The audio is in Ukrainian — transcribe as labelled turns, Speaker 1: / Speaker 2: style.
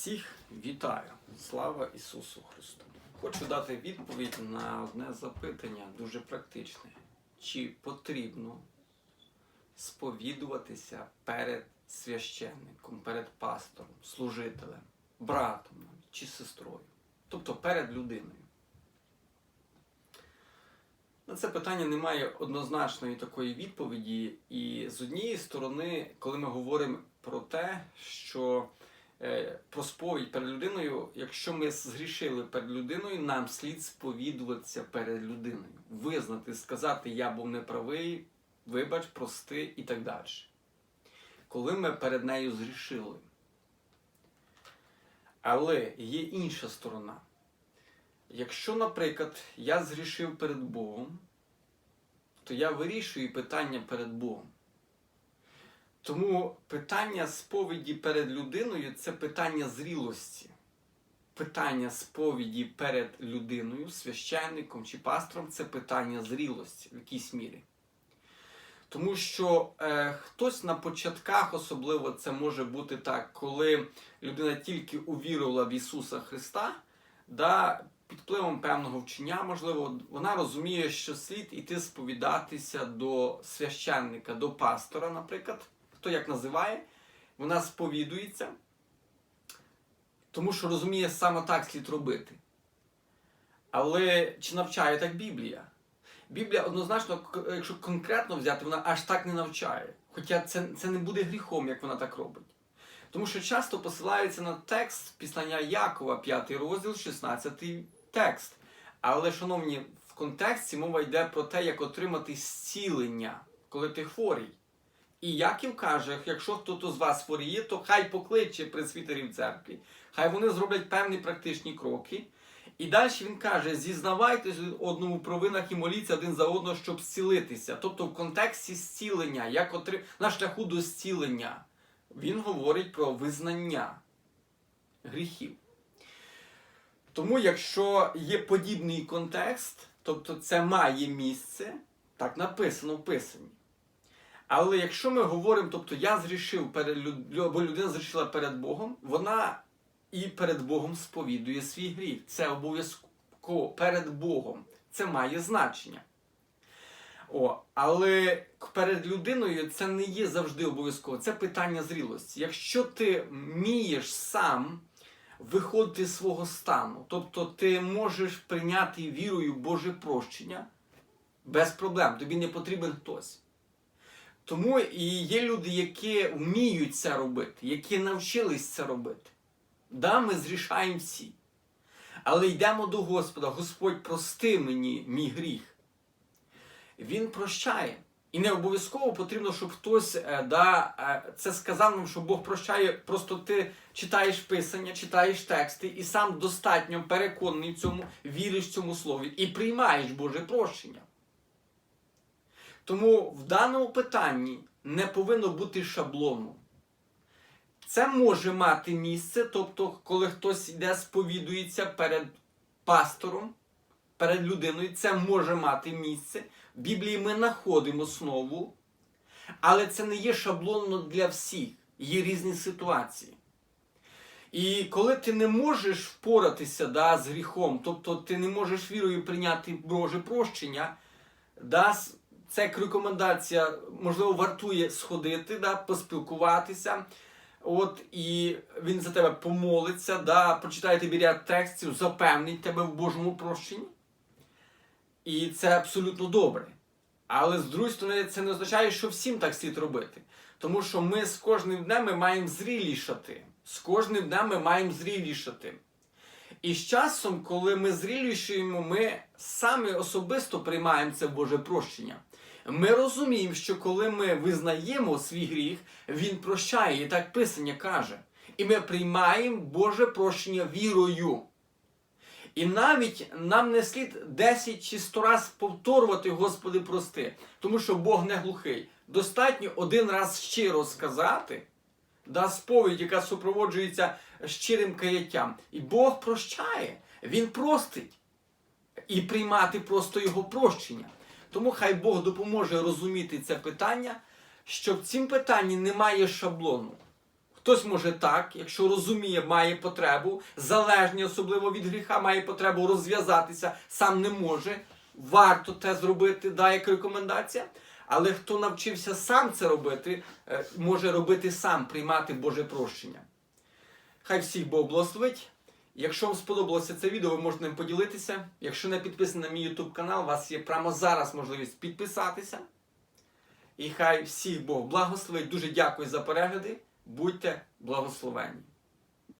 Speaker 1: Всіх вітаю! Слава Ісусу Христу! Хочу дати відповідь на одне запитання дуже практичне. Чи потрібно сповідуватися перед священником, перед пастором, служителем, братом чи сестрою? Тобто перед людиною? На це питання немає однозначної такої відповіді. І з однієї сторони, коли ми говоримо про те, що е, про сповідь перед людиною, якщо ми згрішили перед людиною, нам слід сповідуватися перед людиною, визнати, сказати Я був неправий, вибач, прости і так далі. Коли ми перед нею згрішили. Але є інша сторона. Якщо, наприклад, я згрішив перед Богом, то я вирішую питання перед Богом. Тому питання сповіді перед людиною це питання зрілості. Питання сповіді перед людиною, священником чи пастором це питання зрілості в якійсь мірі. Тому що е, хтось на початках, особливо це може бути так, коли людина тільки увірувала в Ісуса Христа, да, під впливом певного вчення, можливо, вона розуміє, що слід іти сповідатися до священника, до пастора, наприклад, хто як називає, вона сповідується, тому що розуміє, саме так слід робити. Але чи навчає так Біблія? Біблія однозначно, якщо конкретно взяти, вона аж так не навчає. Хоча це, це не буде гріхом, як вона так робить. Тому що часто посилається на текст післання Якова, 5 розділ, 16 текст. Але, шановні, в контексті мова йде про те, як отримати зцілення, коли ти хворий. І Яків каже, якщо хтось з вас хворіє, то хай покличе пресвітерів церкві, хай вони зроблять певні практичні кроки. І далі він каже: зізнавайтесь одному в провинах і моліться один за одного, щоб зцілитися. Тобто в контексті зцілення, як отри... на шляху до зцілення, він говорить про визнання гріхів. Тому, якщо є подібний контекст, тобто це має місце, так написано в Писанні. Але якщо ми говоримо, тобто я зрішив перед люд... або людина зрішила перед Богом, вона і перед Богом сповідує свій гріх. Це обов'язково перед Богом. Це має значення. О, але перед людиною це не є завжди обов'язково. Це питання зрілості. Якщо ти вмієш сам виходити з свого стану, тобто ти можеш прийняти вірою Боже прощення без проблем, тобі не потрібен хтось. Тому і є люди, які вміють це робити, які навчились це робити. Да, ми зрішаємо всі. Але йдемо до Господа, Господь, прости мені мій гріх. Він прощає. І не обов'язково потрібно, щоб хтось е, да, е, це сказав нам, що Бог прощає. Просто ти читаєш писання, читаєш тексти і сам достатньо переконаний в цьому, віриш цьому слові і приймаєш Боже прощення. Тому в даному питанні не повинно бути шаблону. Це може мати місце, тобто, коли хтось йде, сповідується перед пастором, перед людиною, це може мати місце. В Біблії ми знаходимо основу, але це не є шаблонно для всіх. Є різні ситуації. І коли ти не можеш впоратися да, з гріхом, тобто ти не можеш вірою прийняти Боже прощення, да, це як рекомендація, можливо, вартує сходити, да, поспілкуватися. От, і він за тебе помолиться, да, прочитає тобі ряд текстів, запевнить тебе в Божому прощенні. І це абсолютно добре. Але з другої сторони, це не означає, що всім так слід робити. Тому що ми з кожним днем ми маємо зрілішати. З кожним днем ми маємо зрілішати. І з часом, коли ми зрілішуємо, ми самі особисто приймаємо це Боже прощення. Ми розуміємо, що коли ми визнаємо свій гріх, Він прощає, і так Писання каже. І ми приймаємо Боже прощення вірою. І навіть нам не слід 10 чи 100 раз повторювати Господи прости, тому що Бог не глухий. Достатньо один раз щиро сказати, да, сповідь, яка супроводжується щирим каяттям. І Бог прощає, Він простить. І приймати просто Його прощення. Тому хай Бог допоможе розуміти це питання, що в цім питанні немає шаблону. Хтось може так, якщо розуміє, має потребу, залежні особливо від гріха, має потребу розв'язатися, сам не може. Варто те зробити, да, як рекомендація. Але хто навчився сам це робити, е, може робити сам, приймати Боже прощення. Хай всіх Бог благословить. Якщо вам сподобалося це відео, ви можете ним поділитися. Якщо не підписані на мій YouTube канал, у вас є прямо зараз можливість підписатися. І хай всіх Бог благословить. Дуже дякую за перегляди. Будьте благословені.